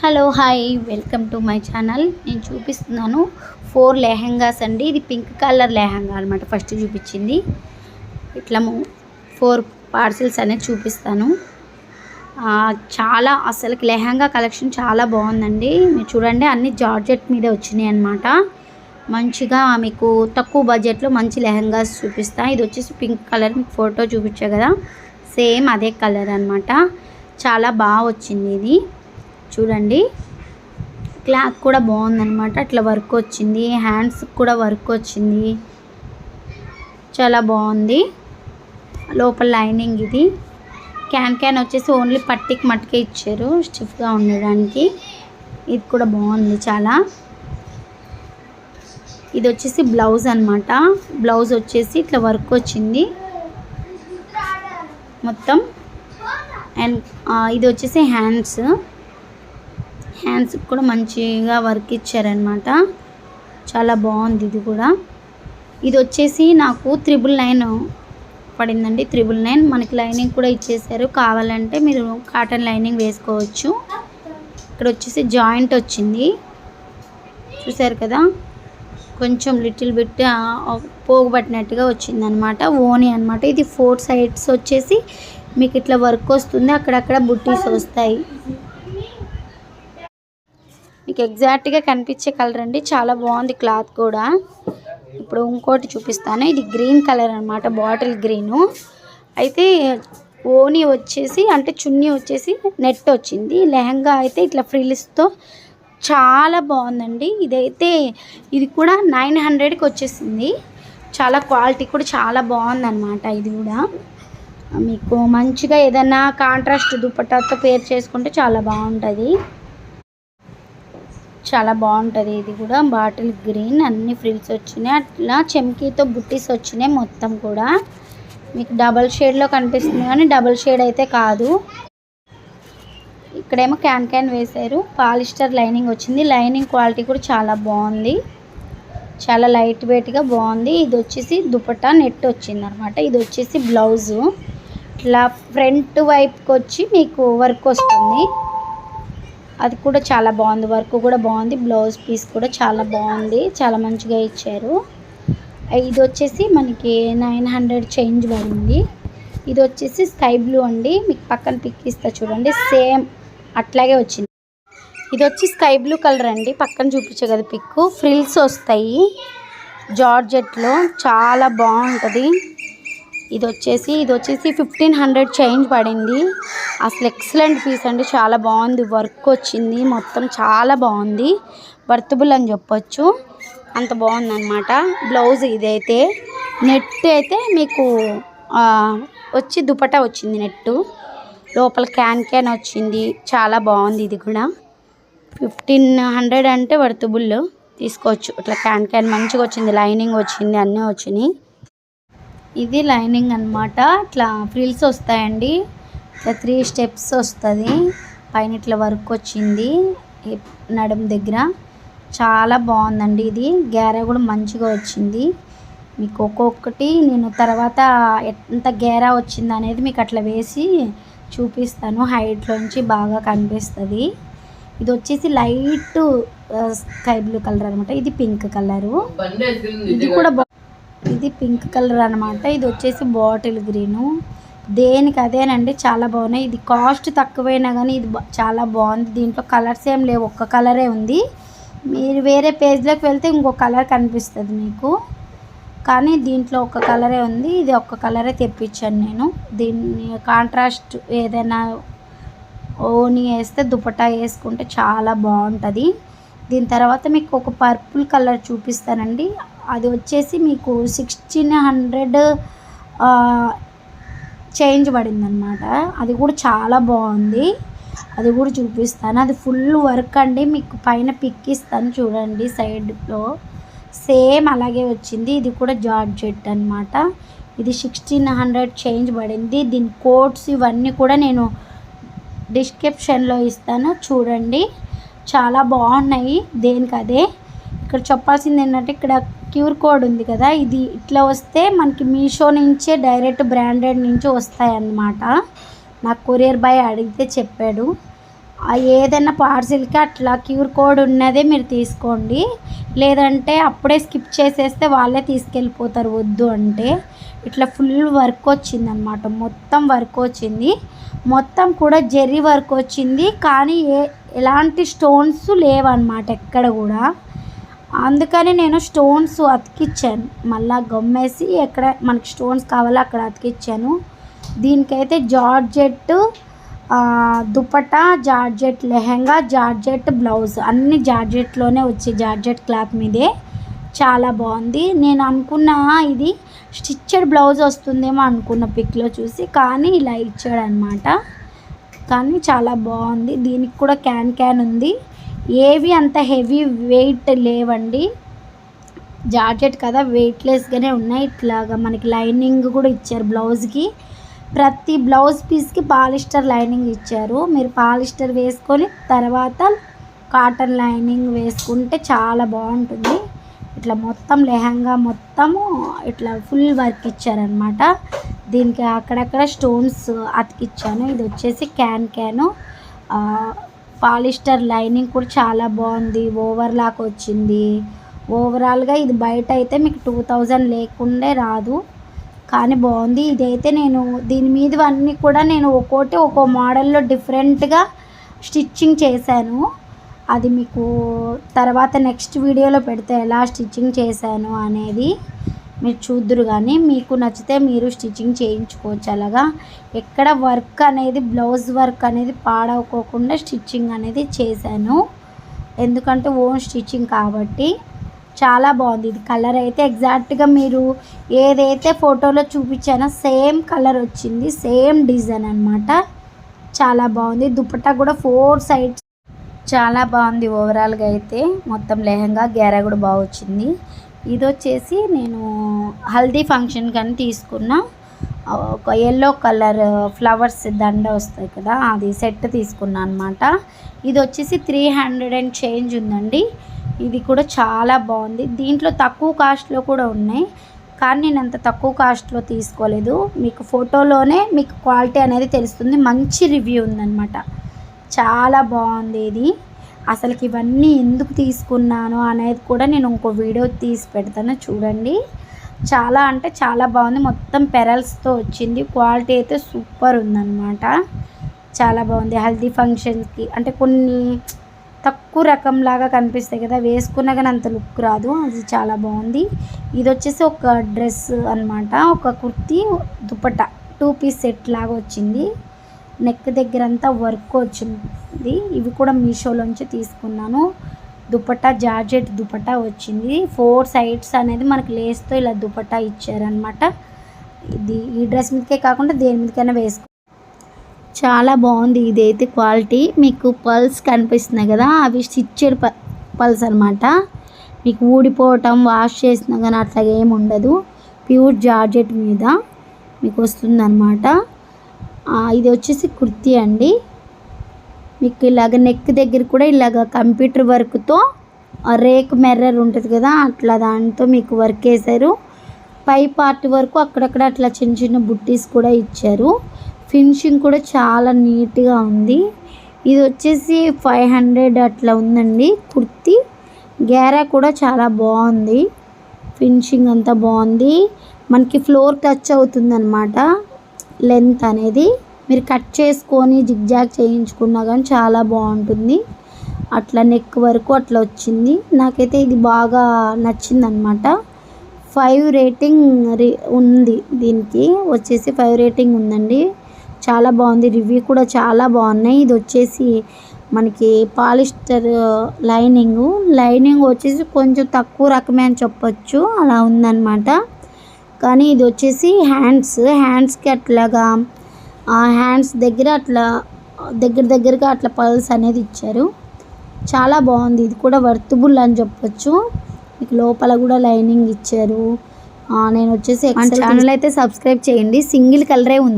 Hello hi welcome to my channel. నేను చూపిస్తున్నాను four lehengas అండి. ఇది పింక్ కలర్ లెహంగా అనమాట ఫస్ట్ చూపించింది. ఇట్లా ఫోర్ పార్సిల్స్ అనేది చూపిస్తాను. చాలా అసలుకి లెహంగా కలెక్షన్ చాలా బాగుందండి. మీరు చూడండి అన్ని జార్జెట్ మీద వచ్చినాయి అనమాట మంచిగా మీకు తక్కువ బడ్జెట్లో మంచి లెహంగాస్ చూపిస్తాను ఇది వచ్చేసి పింక్ కలర్ మీకు ఫోటో చూపించా కదా. సేమ్ అదే కలర్ అనమాట చాలా బాగా వచ్చింది ఇది. చూడండి. క్లాత్ కూడా బాగుందన్నమాట. అట్లా వర్క్ వచ్చింది. హ్యాండ్స్ కూడా వర్క్ వచ్చింది. చాలా బాగుంది. లోపల లైనింగ్ ఇది. క్యాన్ క్యాన్ వచ్చేసి ఓన్లీ పట్టికి మట్టుకే ఇచ్చారు. స్టిఫ్గా ఉండడానికి. ఇది కూడా బాగుంది చాలా. ఇది వచ్చేసి బ్లౌజ్ అనమాట బ్లౌజ్ వచ్చేసి ఇట్లా వర్క్ వచ్చింది. మొత్తం. అండ్ ఇది వచ్చేసి హ్యాండ్స్. హ్యాండ్స్కి కూడా మంచిగా వర్క్ ఇచ్చారనమాట చాలా బాగుంది ఇది కూడా. ఇది వచ్చేసి నాకు త్రిబుల్ నైన్ పడిందండి. త్రిబుల్ నైన్ మనకి లైనింగ్ కూడా ఇచ్చేసారు. కావాలంటే మీరు కాటన్ లైనింగ్ వేసుకోవచ్చు. ఇక్కడ వచ్చేసి జాయింట్ వచ్చింది. చూసారు కదా? కొంచెం లిటిల్ బిట్ పోగుబట్టినట్టుగా వచ్చింది అనమాట ఓని అనమాట ఇది ఫోర్ సైడ్స్ వచ్చేసి మీకు ఇట్లా వర్క్ వస్తుంది. అక్కడక్కడ బుట్టీస్ వస్తాయి. మీకు ఎగ్జాక్ట్గా కనిపించే కలర్ అండి. చాలా బాగుంది క్లాత్ కూడా. ఇప్పుడు ఇంకోటి చూపిస్తాను. ఇది గ్రీన్ కలర్ అనమాట బాటిల్ గ్రీను. అయితే ఓని వచ్చేసి అంటే చున్నీ వచ్చేసి నెట్ వచ్చింది. లెహంగా అయితే ఇట్లా ఫ్రిల్స్తో చాలా బాగుందండి. ఇదైతే ఇది కూడా నైన్ హండ్రెడ్కి వచ్చేసింది. చాలా క్వాలిటీ కూడా చాలా బాగుందన్నమాట ఇది కూడా. మీకు మంచిగా ఏదైనా కాంట్రాస్ట్ దుపట్టాతో పేర్ చేసుకుంటే చాలా బాగుంటుంది. చాలా బాగుంటుంది. ఇది కూడా బాటిల్ గ్రీన్ అన్ని ఫ్రిల్స్ వచ్చినాయి. అట్లా చెమ్కీతో బుట్టీస్ వచ్చినాయి మొత్తం కూడా. మీకు డబల్ షేడ్లో కనిపిస్తుంది కానీ డబల్ షేడ్ అయితే కాదు. ఇక్కడేమో క్యాన్ క్యాన్ వేశారు. పాలిస్టర్ లైనింగ్ వచ్చింది. లైనింగ్ క్వాలిటీ కూడా చాలా బాగుంది. చాలా లైట్ వెయిట్గా బాగుంది. ఇది వచ్చేసి దుపట్టా నెట్ వచ్చింది అనమాట ఇది వచ్చేసి బ్లౌజు. ఇట్లా ఫ్రంట్ వైపుకి వచ్చి మీకు వర్క్ వస్తుంది. అది కూడా చాలా బాగుంది. వర్క్ కూడా బాగుంది. బ్లౌజ్ పీస్ కూడా చాలా బాగుంది. చాలా మంచిగా ఇచ్చారు. ఇది వచ్చేసి మనకి నైన్ హండ్రెడ్ చేంజ్ పడింది. ఇది వచ్చేసి స్కై బ్లూ అండి. మీకు పక్కన పిక్ ఇస్తా చూడండి. సేమ్ అట్లాగే వచ్చింది. ఇది వచ్చి స్కై బ్లూ కలర్ అండి. పక్కన చూపించే కదా పిక్. ఫ్రిల్స్ వస్తాయి. జార్జెట్లో చాలా బాగుంటుంది. ఇది వచ్చేసి ఇది వచ్చేసి ఫిఫ్టీన్ హండ్రెడ్ చేంజ్ పడింది. అసలు ఎక్సలెంట్ పీస్ అండి. చాలా బాగుంది. వర్క్ వచ్చింది. మొత్తం చాలా బాగుంది. వర్తబుల్ అని చెప్పొచ్చు. అంత బాగుంది అనమాట బ్లౌజ్ ఇదైతే. నెట్ అయితే మీకు వచ్చి దుపటా వచ్చింది నెట్టు లోపల క్యాన్ క్యాన్ వచ్చింది. చాలా బాగుంది ఇది కూడా. ఫిఫ్టీన్ హండ్రెడ్ అంటే వర్తబుల్ తీసుకోవచ్చు. ఇట్లా క్యాన్ క్యాన్ మంచిగా వచ్చింది. లైనింగ్ వచ్చింది. అన్నీ వచ్చినాయి. ఇది లైనింగ్ అన్నమాట. ఇట్లా ఫ్రిల్స్ వస్తాయండి. ఇట్లా త్రీ స్టెప్స్ వస్తుంది. పైన ఇట్లా వర్క్ వచ్చింది. ఈ నడుం దగ్గర. చాలా బాగుందండి ఇది. గేరా కూడా మంచిగా వచ్చింది. మీకు ఒక్కొక్కటి నేను తర్వాత ఎంత గేరా వచ్చింది అనేది మీకు అట్లా వేసి చూపిస్తాను. హైట్లోంచి బాగా కనిపిస్తుంది. ఇది వచ్చేసి లైట్ స్కై బ్లూ కలర్ అనమాట ఇది పింక్ కలరు ఇది కూడా ఇది పింక్ కలర్ అనమాట ఇది వచ్చేసి బాటిల్ గ్రీను. దేనికి అదేనండి? చాలా బాగున్నాయి. ఇది కాస్ట్ తక్కువైనా కానీ ఇది చాలా బాగుంది. దీంట్లో కలర్స్ ఏం లేవు. ఒక్క కలరే ఉంది. మీరు వేరే పేజ్లోకి వెళ్తే ఇంకో కలర్ కనిపిస్తుంది మీకు. కానీ దీంట్లో ఒక కలరే ఉంది. ఇది ఒక్క కలరే తెప్పించాను నేను. దీన్ని కాంట్రాస్ట్ ఏదైనా ఓని వేస్తే దుపటా వేసుకుంటే చాలా బాగుంటుంది. దీని తర్వాత మీకు ఒక పర్పుల్ కలర్ చూపిస్తానండి. అది వచ్చేసి మీకు సిక్స్టీన్ హండ్రెడ్ చేంజ్ పడిందనమాట అది కూడా చాలా బాగుంది. అది కూడా చూపిస్తాను. అది ఫుల్ వర్క్ అండి. మీకు పైన పిక్ ఇస్తాను చూడండి సైడ్లో సేమ్ అలాగే వచ్చింది. ఇది కూడా జార్జెట్ అన్నమాట. ఇది సిక్స్టీన్ హండ్రెడ్ చేంజ్ పడింది. దీని కోడ్స్ ఇవన్నీ కూడా నేను డిస్క్రిప్షన్లో ఇస్తాను. చూడండి. చాలా బాగున్నాయి. దేనికి అదే ఇక్కడ చెప్పాల్సింది ఏంటంటే ఇక్కడ క్యూర్ కోడ్ ఉంది కదా ఇది ఇట్లా వస్తే మనకి మీషో నుంచే డైరెక్ట్ బ్రాండెడ్ నుంచి వస్తాయన్నమాట. నాకు కొరియర్ బాయ్ అడిగితే చెప్పాడు. ఏదైనా పార్సిల్కి అట్లా క్యూర్ కోడ్ ఉన్నదే మీరు తీసుకోండి. లేదంటే అప్పుడే స్కిప్ చేసేస్తే వాళ్ళే తీసుకెళ్ళిపోతారు వద్దు అంటే. ఇట్లా ఫుల్ వర్క్ వచ్చిందనమాట మొత్తం వర్క్ వచ్చింది. మొత్తం కూడా జెర్రీ వర్క్ వచ్చింది. కానీ ఏ ఎలాంటి స్టోన్స్ లేవన్నమాట ఎక్కడ కూడా. అందుకని నేను స్టోన్స్ అతికిచ్చాను. మళ్ళా గమ్మేసి ఎక్కడ మనకి స్టోన్స్ కావాలో అక్కడ అతికిచ్చాను. దీనికైతే georgette dupatta georgette lehenga georgette blouse. అన్ని జార్జెట్లోనే వచ్చే జార్జెట్ క్లాత్ మీదే. చాలా బాగుంది. నేను అనుకున్న ఇది స్టిచ్చెడ్ బ్లౌజ్ వస్తుందేమో అనుకున్న పిక్లో చూసి కానీ ఇలా ఇచ్చాడనమాట. కానీ చాలా బాగుంది. దీనికి కూడా క్యాన్ క్యాన్ ఉంది. ఏవి అంత హెవీ వెయిట్ లేవండి. జార్జెట్ కదా వెయిట్లెస్గానే ఉన్నాయి. ఇట్లాగా మనకి లైనింగ్ కూడా ఇచ్చారు బ్లౌజ్కి ప్రతి బ్లౌజ్ పీస్కి పాలిస్టర్ లైనింగ్ ఇచ్చారు. మీరు పాలిస్టర్ వేసుకొని తర్వాత కాటన్ లైనింగ్ వేసుకుంటే చాలా బాగుంటుంది. ఇట్లా మొత్తం లెహంగా మొత్తము ఇట్లా ఫుల్ వర్క్ ఇచ్చారనమాట దీనికి అక్కడక్కడ స్టోన్స్ అతికిచ్చాను. ఇది వచ్చేసి క్యాన్ క్యాను పాలిస్టర్ లైనింగ్ కూడా చాలా బాగుంది ఓవర్ లాక్ వచ్చింది. ఓవరాల్గా ఇది బయట అయితే మీకు టూ థౌజండ్ లేకుండే రాదు. కానీ బాగుంది. ఇదైతే నేను దీని మీదవన్నీ కూడా నేను ఒక్కోటి ఒక్కో మోడల్లో డిఫరెంట్గా స్టిచ్చింగ్ చేశాను. అది మీకు తర్వాత నెక్స్ట్ వీడియోలో పెడితే ఎలా స్టిచ్చింగ్ చేశాను అనేది. మీరు చూద్దురు కానీ మీకు నచ్చితే మీరు స్టిచ్చింగ్ చేయించుకోవచ్చు. అలాగా ఎక్కడ వర్క్ అనేది బ్లౌజ్ వర్క్ అనేది పాడవకోకుండా స్టిచ్చింగ్ అనేది చేశాను. ఎందుకంటే ఓన్ స్టిచ్చింగ్ కాబట్టి చాలా బాగుంది. ఇది కలర్ అయితే ఎగ్జాక్ట్గా మీరు ఏదైతే ఫోటోలో చూపించానో సేమ్ కలర్ వచ్చింది. సేమ్ డిజైన్ అనమాట చాలా బాగుంది. దుపట్టా కూడా ఫోర్ సైడ్స్. చాలా బాగుంది ఓవరాల్గా అయితే. మొత్తం లెహంగా గేరా కూడా బాగా వచ్చింది. ఇది వచ్చేసి నేను హల్దీ ఫంక్షన్ కానీ తీసుకున్న. ఒక ఎల్లో కలర్ ఫ్లవర్స్ దండ వస్తాయి కదా అది సెట్ తీసుకున్నా అనమాట ఇది వచ్చేసి త్రీ హండ్రెడ్ అండ్ చేంజ్ ఉందండి. ఇది కూడా చాలా బాగుంది. దీంట్లో తక్కువ కాస్ట్లో కూడా ఉన్నాయి. కానీ నేను అంత తక్కువ కాస్ట్లో తీసుకోలేదు. మీకు ఫోటోలోనే మీకు క్వాలిటీ అనేది తెలుస్తుంది. మంచి రివ్యూ ఉందన్నమాట. చాలా బాగుంది ఇది. అసలుకి ఇవన్నీ ఎందుకు తీసుకున్నాను అనేది కూడా నేను ఇంకో వీడియో తీసి పెడతాను చూడండి. చాలా అంటే చాలా బాగుంది. మొత్తం పెరల్స్తో వచ్చింది. క్వాలిటీ అయితే సూపర్ ఉందన్నమాట. చాలా బాగుంది. హల్దీ ఫంక్షన్స్కి అంటే కొన్ని తక్కువ రకంలాగా కనిపిస్తాయి కదా వేసుకున్నా కానీ అంత లుక్ రాదు. అది చాలా బాగుంది. ఇది వచ్చేసి ఒక డ్రెస్ అనమాట ఒక kurti dupatta two piece set లాగా వచ్చింది. నెక్ దగ్గర అంతా వర్క్ వచ్చింది. ఇవి కూడా మీషోలోంచి తీసుకున్నాను. దుపట్టా జార్జెట్ దుపట్టా వచ్చింది. ఫోర్ సైడ్స్ అనేది మనకి లేస్తో ఇలా దుపట్టా ఇచ్చారనమాట ఇది ఈ డ్రెస్ మీదకే కాకుండా దేని మీదకైనా వేసుకో చాలా బాగుంది. ఇదైతే క్వాలిటీ. మీకు పల్స్ కనిపిస్తున్నాయి కదా అవి స్టిచ్చెడ్ ప పల్స్ అనమాట మీకు ఊడిపోవటం వాష్ చేసినా కానీ అట్లా ఏమి ఉండదు. ప్యూర్ జార్జెట్ మీద మీకు వస్తుందన్నమాట. ఇది వచ్చేసి కుర్తీ అండి. మీకు ఇలాగ నెక్ దగ్గర కూడా ఇలాగ కంప్యూటర్ వర్క్తో రేక్ మెర్రర్ ఉంటుంది కదా అట్లా దాంతో మీకు వర్క్ వేశారు పై పార్ట్ వరకు అక్కడక్కడ అట్లా చిన్న చిన్న బుట్టీస్ కూడా ఇచ్చారు. ఫినిషింగ్ కూడా చాలా నీట్గా ఉంది. ఇది వచ్చేసి ఫైవ్ హండ్రెడ్ అట్లా ఉందండి కుర్తీ. గేరా కూడా చాలా బాగుంది. ఫినిషింగ్ అంతా బాగుంది. మనకి ఫ్లోర్ టచ్ అవుతుంది అనమాట లెంత్ అనేది మీరు కట్ చేసుకొని జిగ్జాగ్ చేయించుకున్నా కానీ చాలా బాగుంటుంది. అట్లా నెక్ వరకు అట్లా వచ్చింది. నాకైతే ఇది బాగా నచ్చిందనమాట ఫైవ్ రేటింగ్ ఉంది దీనికి. వచ్చేసి ఫైవ్ రేటింగ్ ఉందండి. చాలా బాగుంది. రివ్యూ కూడా చాలా బాగున్నాయి. ఇది వచ్చేసి మనకి పాలిస్టర్ లైనింగ్. లైనింగ్ వచ్చేసి కొంచెం తక్కువ రకమే అని చెప్పొచ్చు. అలా ఉందన్నమాట. కానీ ఇది వచ్చేసి హ్యాండ్స్ హ్యాండ్స్కి అట్లాగా ఆ హ్యాండ్స్ దగ్గర అట్లా దగ్గర దగ్గరగా అట్లా పల్స్ అనేది ఇచ్చారు. చాలా బాగుంది. ఇది కూడా వర్తబుల్ అని చెప్పొచ్చు. మీకు లోపల కూడా లైనింగ్ ఇచ్చారు. నేను వచ్చేసి ఛానల్ అయితే సబ్స్క్రైబ్ చేయండి. సింగిల్ కలరే ఉంది.